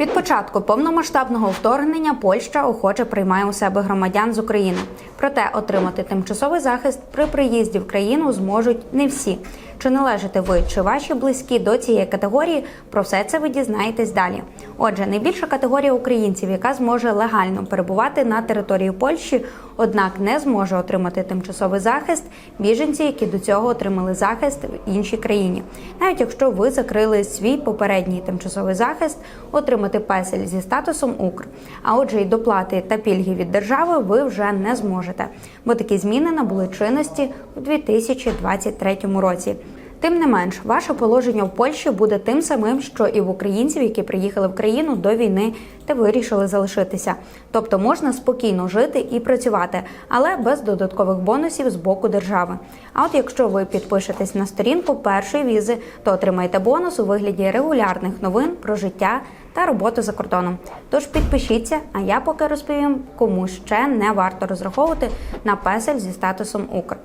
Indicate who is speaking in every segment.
Speaker 1: Від початку повномасштабного вторгнення Польща охоче приймає у себе громадян з України. Проте отримати тимчасовий захист при приїзді в країну зможуть не всі. Чи належите ви чи ваші близькі до цієї категорії? Про все це ви дізнаєтесь далі. Отже, найбільша категорія українців, яка зможе легально перебувати на території Польщі, однак не зможе отримати тимчасовий захист біженці, які до цього отримали захист в іншій країні. Навіть якщо ви закрили свій попередній тимчасовий захист, отримати песель зі статусом Укр. А отже, й доплати та пільги від держави ви вже не зможете, бо такі зміни набули чинності у 2023 році. Тим не менш, ваше положення в Польщі буде тим самим, що і в українців, які приїхали в країну до війни та вирішили залишитися. Тобто можна спокійно жити і працювати, але без додаткових бонусів з боку держави. А от якщо ви підпишетесь на сторінку першої візи, то отримаєте бонус у вигляді регулярних новин про життя та роботу за кордоном. Тож підпишіться, а я поки розповім, кому ще не варто розраховувати на песель зі статусом Укр.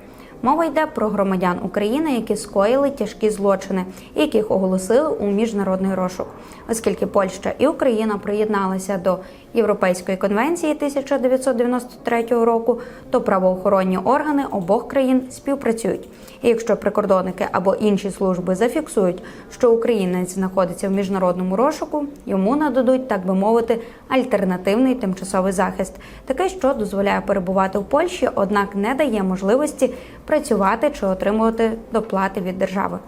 Speaker 1: Мова йде про громадян України, які скоїли тяжкі злочини, яких оголосили у міжнародний розшук, оскільки Польща і Україна приєдналися до Європейської конвенції 1993 року, то правоохоронні органи обох країн співпрацюють. І якщо прикордонники або інші служби зафіксують, що українець знаходиться в міжнародному розшуку, йому нададуть, так би мовити, альтернативний тимчасовий захист, таке, що дозволяє перебувати в Польщі, однак не дає можливості працювати чи отримувати доплати від держави.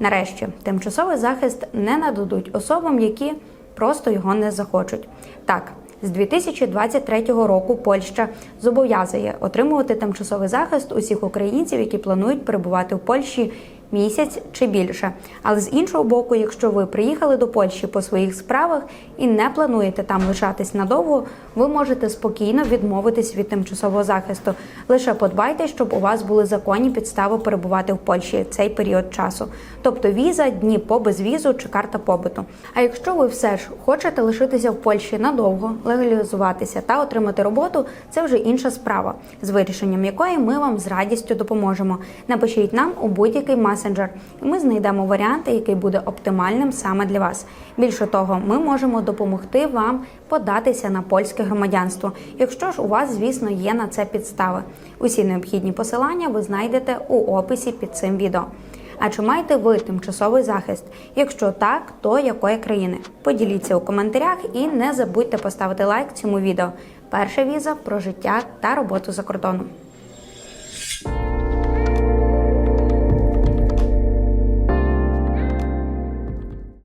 Speaker 1: Нарешті тимчасовий захист не нададуть особам, які просто його не захочуть. Так, з 2023 року Польща зобов'язує отримувати тимчасовий захист усіх українців, які планують перебувати в Польщі місяць чи більше. Але з іншого боку, якщо ви приїхали до Польщі по своїх справах і не плануєте там лишатись надовго, ви можете спокійно відмовитись від тимчасового захисту. Лише подбайте, щоб у вас були законні підстави перебувати в Польщі в цей період часу, тобто віза, дні по безвізу чи карта побуту. А якщо ви все ж хочете лишитися в Польщі надовго, легалізуватися та отримати роботу, це вже інша справа, з вирішенням якої ми вам з радістю допоможемо. Напишіть нам у будь-який месенджер, і ми знайдемо варіант, який буде оптимальним саме для вас. Більше того, ми можемо допомогти вам податися на польське громадянство, якщо ж у вас, звісно, є на це підстави. Усі необхідні посилання ви знайдете у описі під цим відео. А чи маєте ви тимчасовий захист? Якщо так, то якої країни? Поділіться у коментарях і не забудьте поставити лайк цьому відео. Перша віза про життя та роботу за кордоном.